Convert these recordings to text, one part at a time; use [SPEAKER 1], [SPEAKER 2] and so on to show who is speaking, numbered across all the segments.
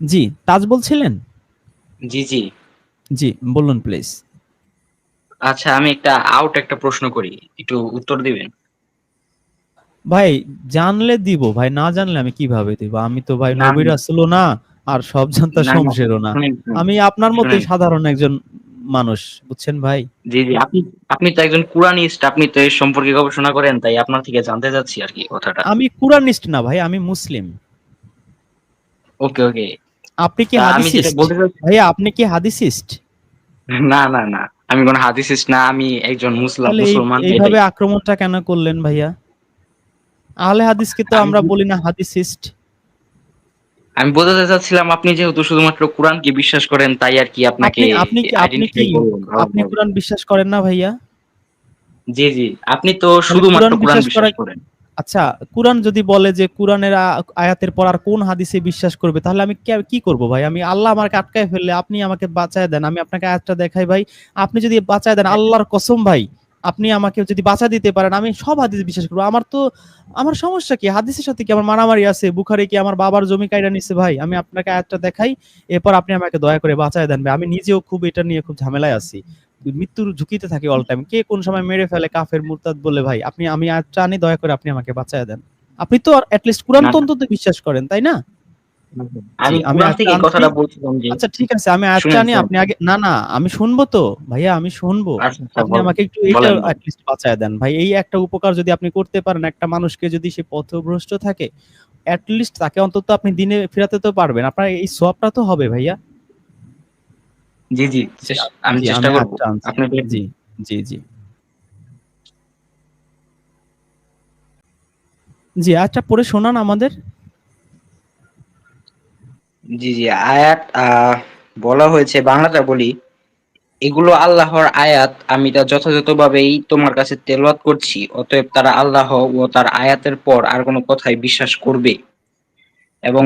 [SPEAKER 1] জি তাজ বলছিলেন
[SPEAKER 2] জি জি।
[SPEAKER 1] জি বলুন প্লিজ
[SPEAKER 2] আচ্ছা আমি একটা আউট একটা প্রশ্ন করি একটু উত্তর দিবেন?
[SPEAKER 1] ভাই জানলে দিব ভাই না জানলে আমি কীভাবে দিব? আমি তো ভাই
[SPEAKER 2] না,
[SPEAKER 1] নবী
[SPEAKER 2] না।
[SPEAKER 1] আর সব জানতা
[SPEAKER 2] না, না,
[SPEAKER 1] শমশেরও। আমি আপনার মতোই সাধারণ একজন মানুষ বুঝছেন ভাই?
[SPEAKER 2] জি জি। আপনি আপনি তো একজন কুরআনিস্ট আপনি তো এই সম্পর্কে গবেষণা করেন তাই আপনার থেকে জানতে চাচ্ছি আর কি কথাটা।
[SPEAKER 1] আমি কুরআনিস্ট না ভাই আমি মুসলিম।
[SPEAKER 2] ওকে ওকে।
[SPEAKER 1] আপনি কি হাদিসিস্ট? ভাইয়া আপনি কি হাদিসিস্ট?
[SPEAKER 2] না না না। আমি কোন হাদিসিস্ট না আমি একজন মুসলিম মুসলমান
[SPEAKER 1] এইভাবে আক্রমণটা কেন করলেন ভাইয়া? আহলে হাদিসকে তো আমরা বলি না হাদিসিস্ট।
[SPEAKER 2] আমি বোঝাতে চাচ্ছিলাম আপনি যেহেতু শুধুমাত্র কোরআনকে বিশ্বাস করেন তাই আর কি আপনাকে
[SPEAKER 1] আপনি আপনি কি আপনি কি কোরআন বিশ্বাস করেন না ভাইয়া?
[SPEAKER 2] জি জি। আপনি তো শুধুমাত্র
[SPEAKER 1] কোরআন
[SPEAKER 2] কোরআন
[SPEAKER 1] বিশ্বাস
[SPEAKER 2] করেন।
[SPEAKER 1] আচ্ছা কোরআন যদি বলে যে কোরআনের আয়াতের পর আর কোন হাদিসে বিশ্বাস করবে, তাহলে আমি কি করব ভাই? আমি আল্লাহ আমাকে আটকায় ফেললে আপনি আমাকে বাঁচায় দেন, আমি আপনাকে আয়াতটা দেখাই ভাই। আপনি যদি বাঁচায় দেন, আল্লাহর কসম ভাই, আপনি আমাকে যদি বাঁচা দিতে পারেন, আমি সব হাদিস বিশ্বাস করব। আমার তো, আমার সমস্যা কি? হাদিসের সাথে কি আমার মারামারি আছে? বুখারি কি আমার বাবার জমি কাইরা নিছে ভাই? আমি আপনাকে আয়াতটা দেখাই, এরপর আপনি আমাকে দয়া করে বাঁচায় দেন ভাই। আমি নিজেও খুব এটা নিয়ে খুব ঝামেলায় আছি। মৃত্যুর ঝুঁকিতে থাকি অল টাইম কে কোন সময় মেরে ফেলে? কাফের মুরতাদ বলে ভাই আপনি আমি আয়াতটা আনি দয়া করে আপনি আমাকে বাঁচায় দেন। আপনি তো অ্যাটলিস্ট কোরআন
[SPEAKER 2] না, না।
[SPEAKER 1] তো অন্তত বিশ্বাস করেন তাই না?
[SPEAKER 2] আমি কথাটা বলছিলাম যে
[SPEAKER 1] আচ্ছা ঠিক আছে আমি আয়াতটা
[SPEAKER 2] শুনেন,
[SPEAKER 1] আপনি আগে না না আমি শুনব তো। ভাইয়া আমি শুনব।
[SPEAKER 2] আচ্ছা, আচ্ছা,
[SPEAKER 1] আপনি আমাকে একটু এইটা। অ্যাটলিস্ট বাঁচায় দেন। ভাই এই একটা উপকার যদি আপনি করতে পারেন একটা মানুষকে যদি সে পথভ্রষ্ট থাকে অ্যাটলিস্ট তাকে অন্তত আপনি দিনে ফেরাতে তো পারবেন। আপনার এই সবটা তো হবে ভাইয়া।
[SPEAKER 2] জি জি আমি চেষ্টা করব। আপনি
[SPEAKER 1] জি জি জি। জি আয়াতটা পড়ে শোনান আমাদের।
[SPEAKER 2] জি জি আয়াত আহ, বলা হয়েছে বাংলাটা বলি এগুলো আল্লাহর আয়াত আমি তা যথাযথভাবেই তোমার কাছে তেলাওয়াত করছি অতএব তারা আল্লাহ ও তার আয়াতের পর আর কোনো কথায় বিশ্বাস করবে। এবং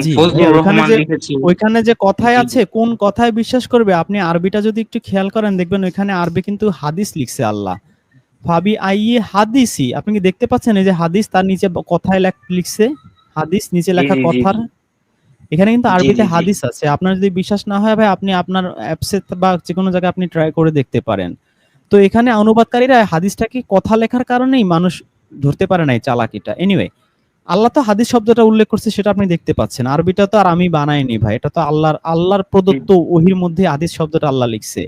[SPEAKER 1] ওইখানে যে কথায় আছে কোন কথায় বিশ্বাস করবে? আপনি আরবিটা যদি একটু খেয়াল করেন দেখবেন ওইখানে আরবি কিন্তু হাদিস লিখছে আল্লাহ। ফাবি আইয়ে হাদিসি আপনি কি দেখতে পাচ্ছেন এই যে হাদিস তার নিচে কথায় লিখছে? হাদিস নিচে লেখা কথার। এখানে কিন্তু আরবিতে। হাদিস আছে। আপনার যদি বিশ্বাস না হয় ভাই আপনি আপনার অ্যাপসে বা যে কোনো জায়গায় আপনি ট্রাই করে দেখতে পারেন। তো এখানে অনুবাদকারীরা হাদিসটাকে কথা লেখার কারণেই মানুষ ধরতে পারে না এই চালাকিটা? এনিওয়ে আল্লাহ তো হাদিস শব্দটা উল্লেখ করছে সেটা আপনি দেখতে পাচ্ছেন। আরবিটা তো আর আমি বানাইনি ভাই এটা তো আল্লাহর আল্লাহর প্রদত্ত ওহির মধ্যে হাদিস শব্দটা আল্লাহ লিখছে।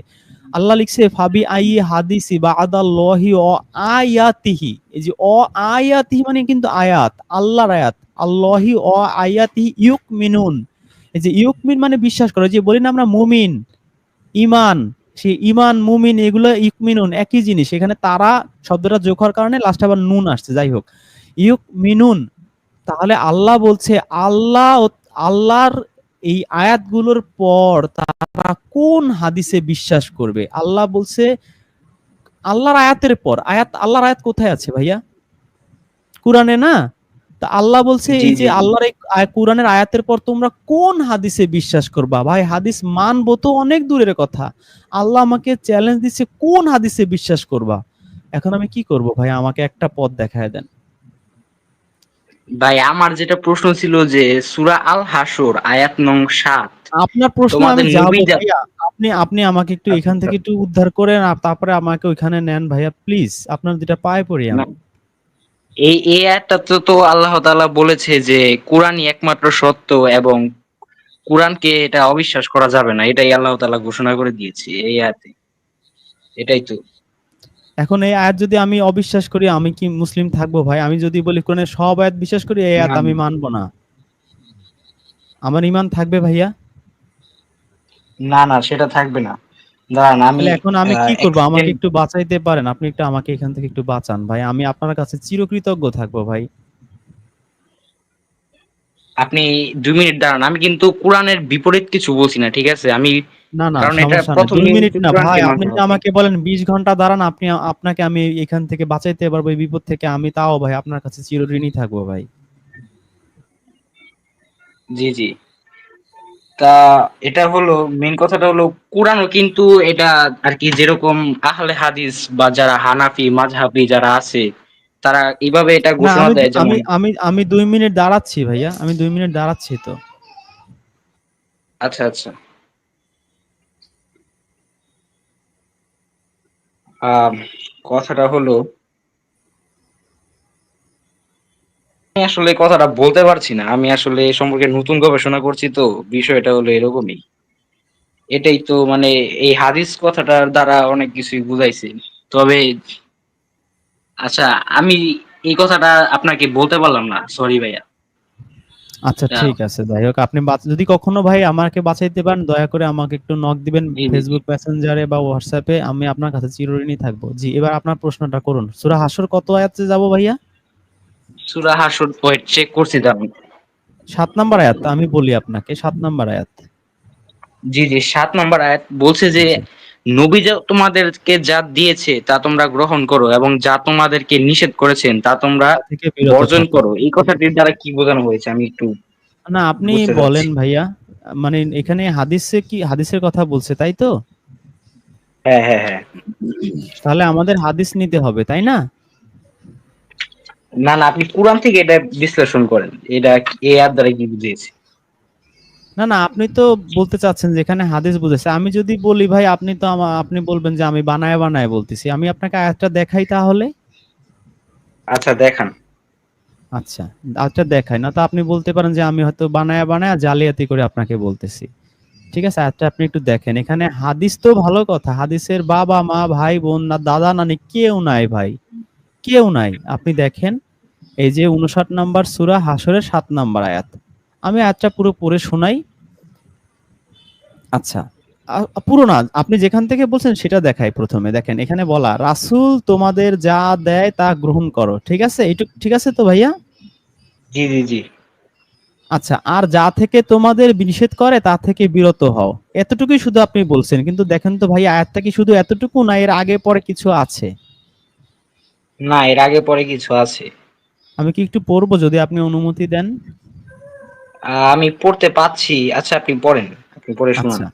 [SPEAKER 1] আল্লাহ লিখছে ফাবি আই হাদিসি বা আদাল্লাহি অ আয়াতিহি। এই যে অ আয়াতিহি মানে কিন্তু আয়াত আল্লাহর আয়াত। আল্লাহি অ আয়াতিহি ইউক মিনুন এই যে ইউক মিন মানে বিশ্বাস করে যে বলি না আমরা মুমিন ইমান সে ইমান মুমিন এগুলো ইকমিনুন একই জিনিস। এখানে তারা শব্দটা যোগ হওয়ার কারণে লাস্ট আবার নুন আসছে যাই হোক। ইউক মিনুন তাহলে আল্লাহ বলছে আল্লাহ আল্লাহর এই আয়াতগুলোর পর তারা কোন হাদিসে বিশ্বাস করবে? আল্লাহ বলছে আল্লাহর আয়াতের পর। আয়াত আল্লাহর আয়াত কোথায় আছে ভাইয়া? কোরআনে না? তা আল্লাহ বলছে এই যে আল্লাহর এই কোরআনের আয়াতের পর তোমরা কোন হাদিসে বিশ্বাস করবা? ভাই হাদিস মানবো তো অনেক দূরের কথা। আল্লাহ আমাকে চ্যালেঞ্জ দিচ্ছে কোন হাদিসে বিশ্বাস করবা? এখন আমি কি করব ভাই? আমাকে একটা পথ দেখায় দেন।
[SPEAKER 2] ভাই আমার যেটা প্রশ্ন ছিল যে সুরা আল হাসর আয়াত নং সাত।
[SPEAKER 1] আপনার প্রশ্ন আমি আপনি আপনি আমাকে একটু এখান থেকে একটু উদ্ধার করেন আর তারপরে আমাকে ওইখানে নেন ভাইয়া প্লিজ। আপনার যেটা পায়ে পড়ি আমি।
[SPEAKER 2] এই এই আয়াতটা তো তো আল্লাহ তাআলা বলেছে যে কোরআনই একমাত্র সত্য এবং কোরআনকে এটা অবিশ্বাস করা যাবে না। এটাই আল্লাহ তাআলা ঘোষণা করে দিয়েছে এই আয়াতে। এটাই তো।
[SPEAKER 1] এখন এই আয়াত যদি আমি অবিশ্বাস করি আমি কি মুসলিম থাকব ভাই? আমি যদি বলি কোরআনের সব আয়াত বিশ্বাস করি এই আয়াত আমি। মানবো না। আমার ইমান থাকবে ভাইয়া?
[SPEAKER 2] না না সেটা থাকবে না। দাঁড়ান আমি
[SPEAKER 1] এখন আমি কি করব? আমাকে একটু বাঁচাইতে পারেন। আপনি একটু আমাকে এখান থেকে একটু বাঁচান। ভাই আমি আপনার কাছে চিরকৃতজ্ঞ থাকব ভাই।
[SPEAKER 2] আপনি দুই মিনিট দাঁড়ান আমি কিন্তু কোরআনের বিপরীত কিছু বলছি না ঠিক আছে? আমি
[SPEAKER 1] না না
[SPEAKER 2] কারণ এটা প্রথম
[SPEAKER 1] মিনিট না ভাই আপনি আমাকে বলেন বিশ ঘণ্টা দাঁড়ান আপনি আপনাকে আমি এখান থেকে বাঁচাইতে পারব এই বিপদ থেকে আমি তাও ভাই আপনার কাছে চিরঋণী থাকব ভাই।
[SPEAKER 2] জি জি। তা এটা হলো মেন কথাটা হলো কোরআনও কিন্তু এটা আর কি যেরকম আহলে হাদিস বা যারা হানাফি মাযহাবি যারা আছে তারা এইভাবে এটা ঘোষণা
[SPEAKER 1] আমি
[SPEAKER 2] দেয়
[SPEAKER 1] আমি আমি আমি দুই মিনিট দাঁড়াচ্ছি ভাইয়া আমি দুই মিনিট দাঁড়াচ্ছি তো।
[SPEAKER 2] আচ্ছা আচ্ছা। কথাটা হলো আমি আসলে কথাটা বলতে পারছি না আমি আসলে এ সম্পর্কে নতুন গবেষণা করছি তো বিষয়টা হলো এরকমই। এটাই তো মানে এই হাদিস কথাটার দ্বারা অনেক কিছুই বুঝাইছে। তবে আচ্ছা আমি এই কথাটা আপনাকে বলতে পারলাম না সরি ভাইয়া।
[SPEAKER 1] আচ্ছা ঠিক আছে যাই হোক আপনি যদি কখনো ভাই আমাকে বাঁচাইতে পারেন দয়া করে আমাকে একটু নক দিবেন। ফেসবুক মেসেঞ্জারে বা হোয়াটসঅ্যাপে আমি আপনার কাছে চিরঋণী থাকব। জি এবার আপনার প্রশ্নটা করুন। সূরা হাসর কত আয়াতে যাব ভাইয়া?
[SPEAKER 2] সুরা হাসর ওয়েট চেক করছি তো আমি
[SPEAKER 1] সাত নাম্বার আয়াত আমি বলি আপনাকে সাত নাম্বার আয়াত।
[SPEAKER 2] জি জি সাত নম্বর আয়াত বলছে যে নবী যা তোমাদেরকে যা দিয়েছে তা তোমরা গ্রহণ করো এবং যা তোমাদেরকে নিষেধ করেছেন তা তোমরা বর্জন করো। এই কথাটির দ্বারা কি বোঝানো হয়েছে? আমি একটু
[SPEAKER 1] না আপনি বলেন ভাইয়া। মানে এখানে হাদিসে কি হাদিসের কথা বলছে তাই তো?
[SPEAKER 2] হ্যাঁ হ্যাঁ হ্যাঁ।
[SPEAKER 1] তাহলে আমাদের হাদিস নিতে হবে তাই না?
[SPEAKER 2] না না আপনি কোরআন থেকে এটা বিশ্লেষণ করেন। এটা এই আয়াত দ্বারা কি বুঝিয়েছে?
[SPEAKER 1] না না আপনি তো বলতে চাচ্ছেন যে এখানে হাদিস বুঝেছে আমি যদি বলি ভাই আপনি তো আপনি বলবেন যে আমি বানায় বানায় বলতেছি। আমি আপনাকে আয়াতটা দেখাই তাহলে?
[SPEAKER 2] আচ্ছা দেখান।
[SPEAKER 1] আচ্ছা আচ্ছা দেখাই। না তো আপনি বলতে পারেন যে আমি হয়তো বানায় বানায় জালিয়াতি করে আপনাকে বলতেছি। ঠিক আছে আচ্ছা আপনি একটু দেখেন। এখানে হাদিস তো ভালো কথা। হাদিসের বাবা মা ভাই বোন না দাদা নানি কেউ নাই ভাই। কেউ নাই। আপনি দেখেন এই যে উনষাট নাম্বার সুরা হাসরের সাত নাম্বার আয়াত। আমি আয়াতটা পুরো পড়ে শোনাই। আচ্ছা। পুরো না আপনি যেখান থেকে বলছেন সেটা দেখাই প্রথমে। দেখেন এখানে বলা রাসুল তোমাদের যা দেয় তা গ্রহণ করো। ঠিক আছে? এইটুক ঠিক আছে তো ভাইয়া?
[SPEAKER 2] জি জি জি।
[SPEAKER 1] আচ্ছা আর যা থেকে তোমাদের নিষেধ করে তা থেকে বিরত হও। এতটুকুই শুধু আপনি বলছেন কিন্তু দেখেন তো ভাই আয়াতটা কি শুধু এতটুকু না এর আগে পরে কিছু আছে?
[SPEAKER 2] না এর আগে পরে কিছু আছে।
[SPEAKER 1] আমি কি একটু পড়ব যদি আপনি অনুমতি দেন?
[SPEAKER 2] আমি পড়তে পাচ্ছি। আচ্ছা আপনি পড়েন। আপনি পড়ে শোনান।
[SPEAKER 1] আচ্ছা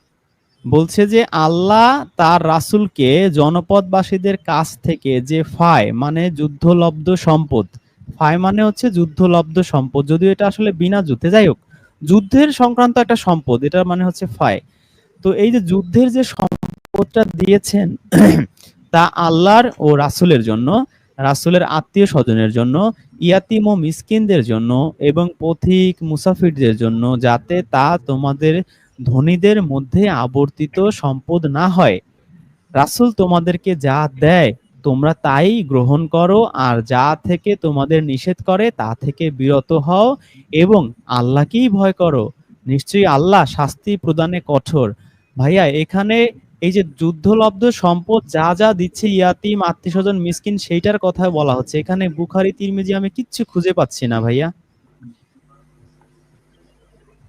[SPEAKER 1] বলছে যে আল্লাহ তার রাসূলকে জনপদবাসীদের কাছ থেকে যে ফায় মানে যুদ্ধলব্ধ সম্পদ ফায় মানে হচ্ছে যুদ্ধলব্ধ সম্পদ যদিও এটা আসলে বিনা যুদ্ধে। যাই হোক যুদ্ধের সংক্রান্ত একটা সম্পদ এটা মানে হচ্ছে ফায় তো এই যে যুদ্ধের যে সম্পদটা দিয়েছেন তা আল্লাহর ও রাসূলের জন্য রাসূলের আত্মীয় স্বজনের জন্য, ইয়াতিম ও মিসকিনদের জন্য এবং পথিক মুসাফিরদের জন্য যাতে তা তোমাদের ধনীদের মধ্যে আবর্তিত সম্পদ না হয়। রাসূল তোমাদেরকে যা দেয়, তোমরা তাই গ্রহণ করো, আর যা থেকে তোমাদের নিষেধ করে, তা থেকে বিরত হও এবং আল্লাহকেই ভয় করো। নিশ্চয়ই আল্লাহ শাস্তি প্রদানে কঠোর। ভাইয়া, এখানে এই যে যুদ্ধলব্ধ সম্পদ যা যা দিচ্ছে ইয়াতিম আত্মীয় স্বজন মিসকিন, সেইটার কথা বলা হচ্ছে। এখানে বুখারি, তিরমিজি আমি কিচ্ছু খুঁজে পাচ্ছি না ভাইয়া।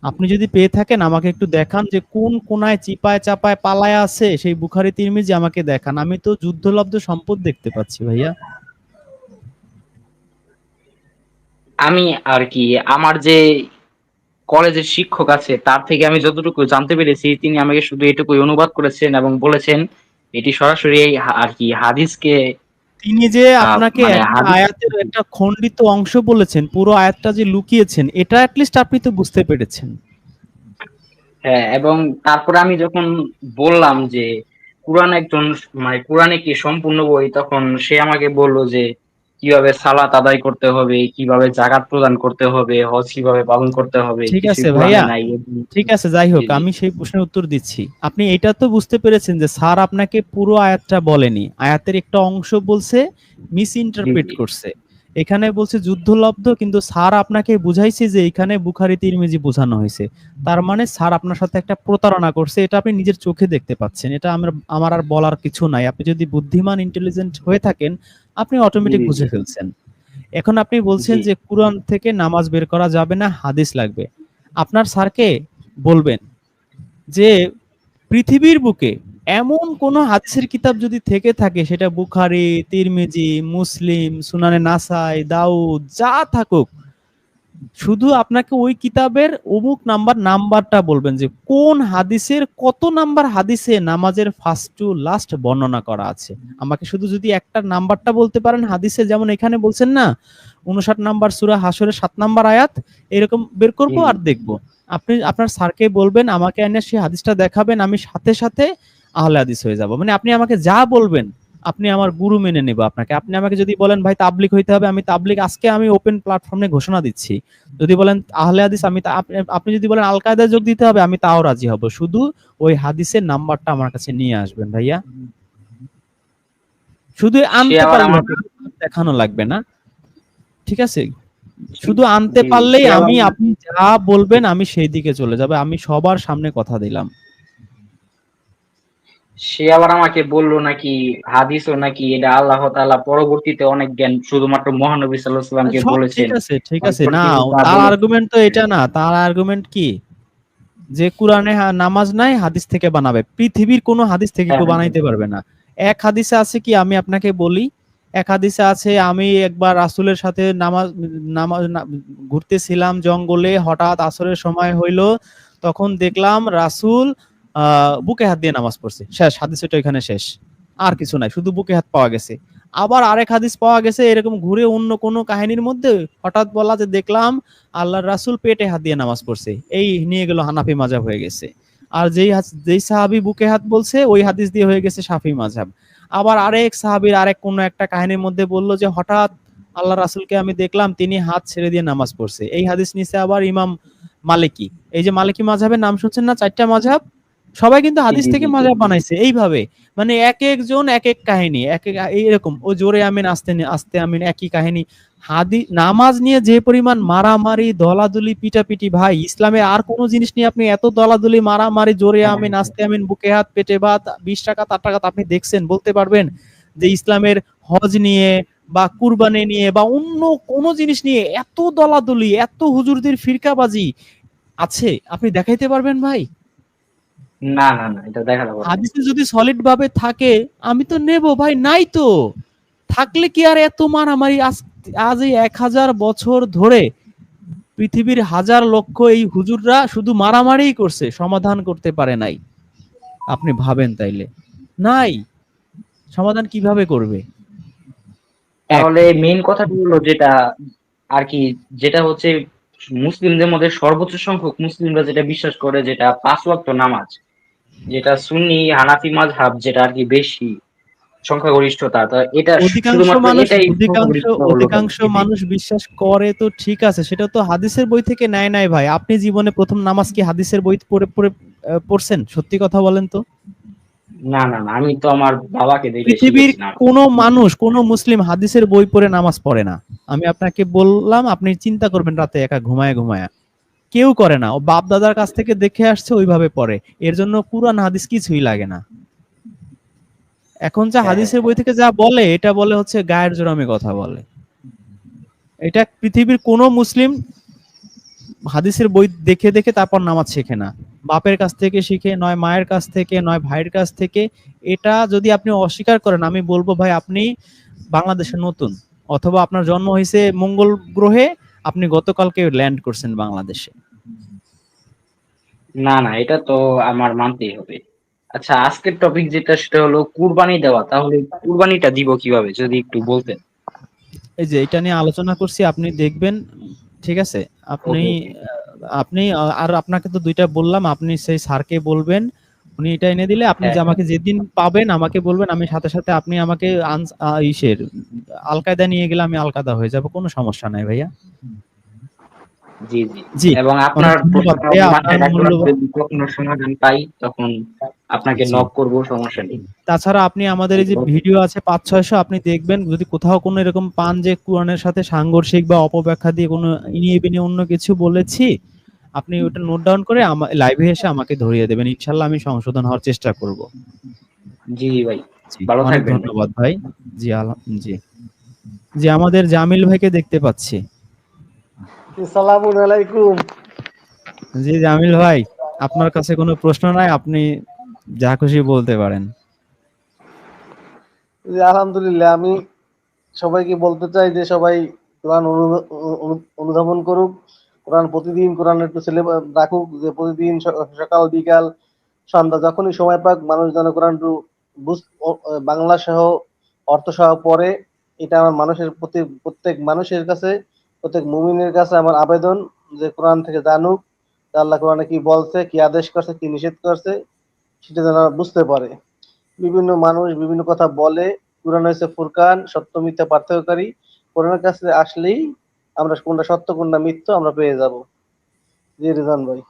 [SPEAKER 1] আপনি যদি পেয়ে থাকেন, আমাকে একটু দেখান যে কোন কোনায় চিপায় চাপায় পালায় আছে, সেই বুখারি, তিরমিজি আমাকে দেখান। আমি তো যুদ্ধলব্ধ সম্পদ দেখতে পাচ্ছি ভাইয়া।
[SPEAKER 2] আমি আর কি, আমার যে কলেজের শিক্ষক আছে তার থেকে আমি যতটুকু জানতে পেরেছি তিনি আমাকে শুধু এটুকুই অনুবাদ করেছেন এবং বলেছেন এটি সরাসরি এই আর কি হাদিসকে
[SPEAKER 1] তিনি যে আপনাকে
[SPEAKER 2] মানে
[SPEAKER 1] একটা আয়াতের একটা খণ্ডিত অংশ বলেছেন পুরো আয়াতটা যে লুকিয়েছেন এটা অ্যাটলিস্ট আপনি তো বুঝতে পেরেছেন।
[SPEAKER 2] হ্যাঁ এবং তারপরে আমি যখন বললাম যে কোরআন একজন মানে কোরআনে কি সম্পূর্ণ বই? তখন সে আমাকে বলল যে কীভাবে সালাত আদায় করতে হবে কীভাবে জাকাত প্রদান করতে হবে হজ কীভাবে পালন করতে হবে
[SPEAKER 1] ঠিক আছে ভাইয়া। ঠিক আছে যাই হোক। আমি সেই প্রশ্নের উত্তর দিচ্ছি। আপনি এটা তো বুঝতে পেরেছেন যে স্যার আপনাকে পুরো আয়াতটা বলেনি। আয়াতের একটা অংশ বলছে মিস ইন্টারপ্রেট। করছে। এখানে বলছে যুদ্ধলব্ধ কিন্তু স্যার আপনাকে বুঝাইছে যে এখানে বুখারি তিরমিজি বোঝানো হয়েছে। তার মানে স্যার আপনার সাথে একটা প্রতারণা করছে এটা আপনি নিজের চোখে দেখতে পাচ্ছেন। এটা আমার আমার আর বলার কিছু নাই। আপনি যদি বুদ্ধিমান ইন্টেলিজেন্ট হয়ে থাকেন আপনি অটোমেটিক। বুঝে ফেলছেন। এখন আপনি বলছেন যে কোরআন থেকে নামাজ বের করা যাবে না হাদিস লাগবে। আপনার স্যারকে বলবেন যে পৃথিবীর বুকে এমন কোন হাদিসের কিতাব যদি থেকে থাকে সেটা বুখারি তিরমিজি মুসলিম সুনানে নাসাই দাউদ যা থাকুক শুধু আপনাকে ওই কিতাবের অমুক নাম্বার নাম্বারটা বলবেন যে কোন হাদিসের কত নাম্বার হাদিসে নামাজের ফার্স্ট টু লাস্ট বর্ণনা করা আছে? আমাকে শুধু যদি একটা নাম্বারটা বলতে পারেন হাদিসে যেমন এখানে বলছেন না উনষাট নাম্বার সুরা হাসরের সাত নাম্বার আয়াত এরকম বের করব আর দেখব। আপনি আপনার স্যারকে বলবেন আমাকে এনে সেই হাদিসটা দেখাবেন আমি সাথে সাথে আহলে হাদিস হয়ে যাব। মানে আপনি আমাকে যা বলবেন আপনি আমার গুরু মেনে নেব আপনাকে। আপনি আমাকে যদি বলেন ভাই তাবলিক হইতে হবে আমি তাবলিক আজকে আমি ওপেন প্ল্যাটফর্মে ঘোষণা দিচ্ছি। যদি বলেন আহলে হাদিস আমি আপনি- যদি বলেন আল কায়দায় যোগ দিতে হবে আমি তাও রাজি হব। শুধু ওই হাদিসের নাম্বারটা আমার কাছে নিয়ে আসবেন ভাইয়া। শুধু আনতে পারলে দেখানো লাগবে না। ঠিক আছে? শুধু আনতে পারলেই আমি আপনি যা বলবেন আমি সেই দিকে চলে যাব। আমি সবার সামনে কথা দিলাম।
[SPEAKER 2] সে আবার আমাকে বলল নাকি হাদিসও নাকি এটা আল্লাহ তাআলা পরবর্তীতে অনেক জ্ঞান শুধুমাত্র মহানবী সাল্লাল্লাহু আলাইহি সাল্লামকে বলেছেন।
[SPEAKER 1] ঠিক আছে ঠিক আছে। না তার আর্গুমেন্ট তো এটা না তার আর্গুমেন্ট কি? যে কোরআনে নামাজ নাই হাদিস থেকে বানাবে। পৃথিবীর কোনো হাদিস থেকে কেউ
[SPEAKER 2] হ্যাঁ।
[SPEAKER 1] বানাইতে পারবে না। এক হাদিসে আছে কি? আমি আপনাকে বলি এক হাদিসে আছে আমি একবার রাসূলের সাথে নামাজ নামাজ ঘুরতেছিলাম জঙ্গলে হঠাৎ আসরের সময় হইল তখন দেখলাম রাসূল বুকে হাত দিয়ে নামাজ পড়ছে। শেষ হাদিসটা এখানে শেষ। আর কিছু নাই, শুধু বুকে হাত পাওয়া গেছে। আবার আরেক হাদিস পাওয়া গেছে, এরকম ঘুরে অন্য কোনো কাহিনীর মধ্যে হঠাৎ বলা যে দেখলাম আল্লাহ রাসূল পেটে হাত দিয়ে নামাজ পড়ছে। এই নিয়ে গেল হানাফি মাযহাব হয়ে গেছে। আর যেই যেই সাহাবী বুকে হাত বলছে, ওই হাদিস দিয়ে হয়ে গেছে সাফি মাযহাব। আবার আরেক সাহাবীর আরেক কোন একটা কাহিনীর মধ্যে বলল যে হঠাৎ আল্লাহ রাসুলকে আমি দেখলাম, তিনি হাত ছেড়ে দিয়ে নামাজ পড়ছে। এই হাদিস নিচে আবার ইমাম মালিকি। এই যে মালিকি মাঝাবের নাম শুনছেন না? চারটা মাযহাব? সবাই কিন্তু হাদিস থেকে
[SPEAKER 2] জি, জি।
[SPEAKER 1] বানাইছে এইভাবে মানে এক একজন এক এক কাহিনী এক এক এইরকম ও জোরে আমিন আস্তে আস্তে আমিন একই কাহিনী হাদি নামাজ নিয়ে যে পরিমাণ মারামারি দলাদলি পিটাপিটি ভাই ইসলামে আর কোনো জিনিস নিয়ে আপনি এত দলাদলি মারামারি জোরে
[SPEAKER 2] হ্যাঁ,
[SPEAKER 1] আমিন
[SPEAKER 2] হ্যাঁ।
[SPEAKER 1] আস্তে আমিন বুকে হাত পেটে ভাত বিশ টাকা তার টাকা আপনি দেখছেন বলতে পারবেন যে ইসলামের হজ নিয়ে বা কুরবানি নিয়ে বা অন্য কোনো জিনিস নিয়ে এত দলাদলি এত হুজুরদের ফিরকাবাজি আছে আপনি দেখাইতে পারবেন ভাই
[SPEAKER 2] না না না এটা দেখা যাবে।
[SPEAKER 1] হাদিসে যদি সলিড ভাবে থাকে আমি তো নেব ভাই নাই তো। থাকলে কি আর এত মারামারি আজ এই এক হাজার বছর ধরে পৃথিবীর হাজার লক্ষ এই হুজুররা শুধু মারামারিই করছে সমাধান করতে পারে নাই। আপনি ভাবেন তাইলে। নাই। সমাধান কীভাবে করবে?
[SPEAKER 2] তাহলে মেইন কথাটি হলো যেটা আর কি যেটা হচ্ছে মুসলিমদের মধ্যে সর্বোচ্চ সংখ্যক মুসলিমরা যেটা বিশ্বাস করে যেটা পাঁচ ওয়াক্ত নামাজ। যেটা সুন্নি হানাফি মাযহাব যেটা আর কি বেশি সংখ্যাগরিষ্ঠতা তো এটা
[SPEAKER 1] অধিকাংশ মানুষ অধিকাংশ অধিকাংশ মানুষ বিশ্বাস করে তো ঠিক আছে সেটা তো হাদিসের বই থেকে নেয় নাই ভাই। আপনি জীবনে প্রথম নামাজ কি হাদিসের বই পড়ে পড়ে পড়ছেন? সত্যি কথা বলেন তো।
[SPEAKER 2] না না না আমি তো আমার বাবাকে দেখে
[SPEAKER 1] পৃথিবীর। কোনো মানুষ কোন মুসলিম হাদিসের বই পড়ে নামাজ পড়ে না। আমি আপনাকে বললাম আপনি চিন্তা করবেন রাতে একা ঘুমায় ঘুমায়। কেউ করে না। ও বাপ দাদার কাছ থেকে দেখে আসছে ওইভাবে পড়ে। এর জন্য কুরআন হাদিস কিছুই লাগে না। এখন যা
[SPEAKER 2] হ্যাঁ,
[SPEAKER 1] হাদিসের বই থেকে যা বলে এটা বলে হচ্ছে গায়ের জোরামে কথা বলে। এটা পৃথিবীর কোনো মুসলিম হাদিসের বই দেখে দেখে তারপর নামাজ শেখে না। বাপের কাছ থেকে শিখে নয় মায়ের কাছ থেকে নয় ভাইয়ের কাছ থেকে এটা যদি আপনি অস্বীকার করেন আমি বলব ভাই আপনি বাংলাদেশে নতুন। অথবা আপনার জন্ম হয়েছে মঙ্গল গ্রহে আপনি গতকালকে ল্যান্ড করছেন বাংলাদেশে।
[SPEAKER 2] না না এটা তো আমার মানতেই হবে। আচ্ছা আজকের টপিক যেটা সেটা হলো কুরবানি দেওয়া। তাহলে কুরবানিটা দিব কীভাবে যদি একটু বলতেন।
[SPEAKER 1] এই যে এটা নিয়ে আলোচনা করছি আপনি দেখবেন ঠিক আছে? আপনি আপনি আর আপনাকে তো দুইটা বললাম আপনি সেই স্যারকে বলবেন উনি এটা এনে দিলে আপনি যে
[SPEAKER 2] হ্যাঁ।
[SPEAKER 1] আমাকে যেদিন পাবেন আমাকে বলবেন আমি সাথে সাথে আপনি আমাকে ইসের আলকায়দা নিয়ে গেলে আমি আলকাদা হয়ে যাব কোনো সমস্যা নাই ভাইয়া।
[SPEAKER 2] জি জি। এবং আপনার কখনো সমাধান পাই তখন আপনাকে নক করব সমস্যা নেই।
[SPEAKER 1] তাছাড়া আপনি আমাদের এই যে ভিডিও আছে পাঁচ ছয়শো আপনি দেখবেন যদি কোথাও কোনো এরকম পান যে কোরআনের সাথে সাংঘর্ষিক বা অপব্যাখ্যা দিয়ে কোনো ইনিয়ে বিনিয়ে অন্য কিছু বলেছি আপনি ওটা নোট ডাউন করে লাইভে এসে আমাকে ধরিয়ে দেবেন। ইনশাল্লাহ আমি সংশোধন হওয়ার চেষ্টা করব।
[SPEAKER 2] জি ভাই। ভালো থাকবেন।
[SPEAKER 1] ধন্যবাদ ভাই। জি আল- জি। জি আমাদের জামিল ভাইকে দেখতে পাচ্ছি।
[SPEAKER 3] সালামু আলাইকুম।
[SPEAKER 1] জি জামিল ভাই আপনার কাছে কোনো প্রশ্ন নাই আপনি যা খুশি বলতে পারেন।
[SPEAKER 3] আলহামদুলিল্লাহ আমি সবাইকে বলতে চাই যে সবাই কোরআন অনু- অনু- অনুধাবন করুক কোরআন প্রতিদিন কোরআন একটু ছেলে রাখুক যে প্রতিদিন সকাল বিকাল সন্ধ্যা যখনই সময় পাক মানুষ যেন কোরআন একটু বুঝ- বাংলা সহ অর্থ সহ পড়ে এটা আমার মানুষের প্রতি প্রত্যেক মানুষের কাছে প্রত্যেক মুমিনের কাছে আমার আবেদন যে কোরআন থেকে জানুক আল্লাহ কোরআনে কি বলছে, কি আদেশ করছে, কি নিষেধ করছে, সেটা যেন বুঝতে পারে। বিভিন্ন মানুষ বিভিন্ন কথা বলে, কোরআন হয়েছে ফুরকান, সত্য, মিথ্যা, পার্থক্যকারী। কোরআনের কাছে আসলেই আমরা কোনটা সত্য, কোনটা মিথ্য আমরা পেয়ে যাব। জি রিজান ভাই।